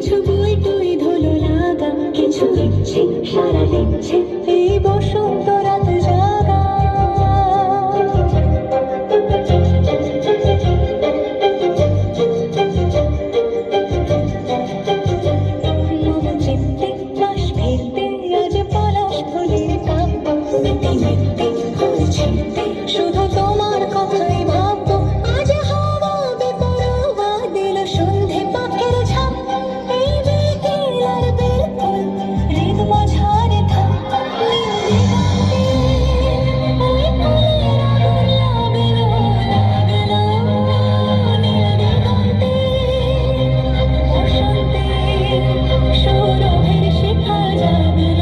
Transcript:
কিছু বই তুই ধুলো লাগাম কিছু দিচ্ছে সারা দিচ্ছে। Lord,